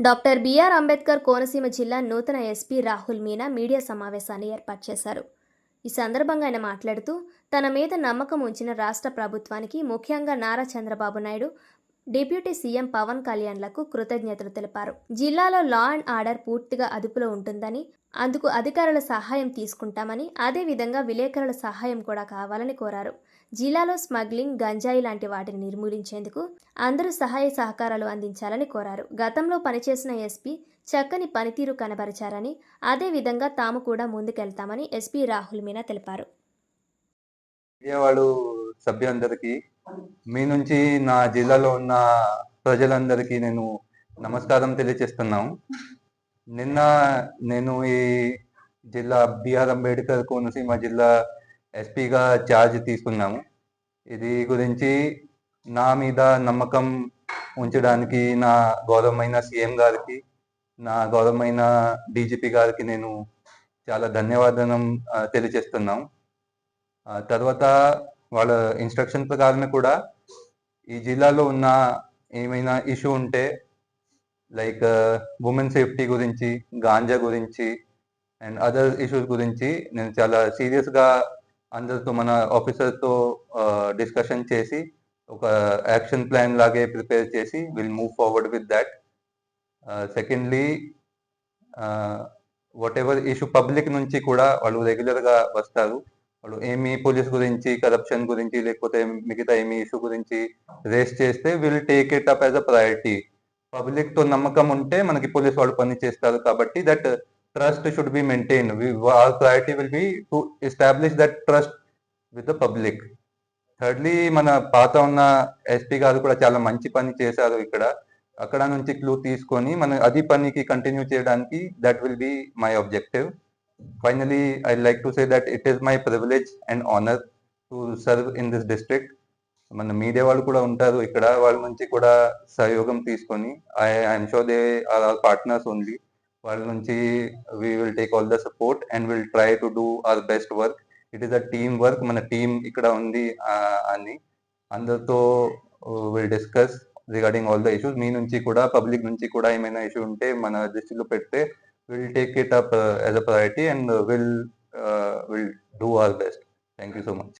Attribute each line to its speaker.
Speaker 1: Doctor BR Ambedkar Konaseema జిల్లా నూతన SP Rahul Meena media సమావేశాన్ని ఏర్పాటు చేశారు. ఈ సందర్భంగా ఆయన మాట్లాడుతూ తన మీద నమ్మకం ఉంచిన రాష్ట్ర ప్రభుత్వానికి ముఖ్యంగా నారా చంద్రబాబు నాయుడు డిప్యూటీ సీఎం పవన్ కళ్యాణ్లకు కృతజ్ఞతలు తెలిపారు. జిల్లాలో లా అండ్ ఆర్డర్ పూర్తిగా అదుపులో ఉంటుందని అందుకు అధికారుల సహాయం తీసుకుంటామని అదేవిధంగా విలేకరుల సహాయం కూడా కావాలని కోరారు. జిల్లాలో స్మగ్లింగ్ గంజాయి లాంటి వాటిని నిర్మూలించేందుకు అందరూ సహాయ సహకారాలు అందించాలని కోరారు. గతంలో పనిచేసిన ఎస్పీ చక్కని పనితీరు కనబరిచారని అదేవిధంగా తాము కూడా ముందుకెళ్తామని ఎస్పీ రాహుల్ మీనా తెలిపారు.
Speaker 2: విజయవాడ సభ్యులందరికీ మీ నుంచి నా జిల్లాలో ఉన్న ప్రజలందరికీ నేను నమస్కారం తెలియజేస్తున్నాను నిన్న నేను ఈ జిల్లా బిఆర్ అంబేద్కర్ కోనసీమ జిల్లా ఎస్పీగా ఛార్జ్ తీసుకున్నాము. ఇది గురించి నా మీద నమ్మకం ఉంచడానికి నా గౌరవమైన సీఎం గారికి నా గౌరవమైన డీజీపీ గారికి నేను చాలా ధన్యవాదం తెలియజేస్తున్నాం. తర్వాత వాళ్ళ ఇన్స్ట్రక్షన్ ప్రకారమే కూడా ఈ జిల్లాలో ఉన్న ఏమైనా ఇష్యూ ఉంటే లైక్ ఉమెన్ సేఫ్టీ గురించి గాంజా గురించి అండ్ అదర్ ఇష్యూస్ గురించి నేను చాలా సీరియస్గా అందరితో మన ఆఫీసర్తో డిస్కషన్ చేసి ఒక యాక్షన్ ప్లాన్ లాగే ప్రిపేర్ చేసి will move forward with that secondly whatever issue public నుంచి కూడా వాళ్ళు రెగ్యులర్గా వస్తారు. వాళ్ళు ఏమి పోలీస్ గురించి కరప్షన్ గురించి లేకపోతే మిగతా ఏమి ఇష్యూ గురించి రేస్ చేస్తే will take it up as a priority పబ్లిక్తో నమ్మకం ఉంటే మనకి పోలీస్ వాళ్ళు పని చేస్తారు కాబట్టి that trust should be maintain our priority will be to establish that trust with the public thirdly మన పాత ఉన్న ఎస్పీ గారు కూడా చాలా మంచి పని చేశారు ఇక్కడ. అక్కడ నుంచి క్లూ తీసుకొని మన అది పనికి కంటిన్యూ చేయడానికి that will be my objective finally I like to say that it is my privilege and honour to serve in this district మన మీడియా వాళ్ళు కూడా ఉంటారు ఇక్కడ. వాళ్ళ నుంచి కూడా సహయోగం తీసుకొని I I'm sure they are are partners only వాళ్ళ నుంచి we will take all the support and will try to do our best work it is a team work మన టీం ఇక్కడ ఉంది అని అందరితో will discuss regarding all the issues మీ నుంచి కూడా public నుంచి కూడా ఏమైనా ఇష్యూ ఉంటే మన దృష్టిలో పెడితే will take it up as a priority and will will do our best thank you so much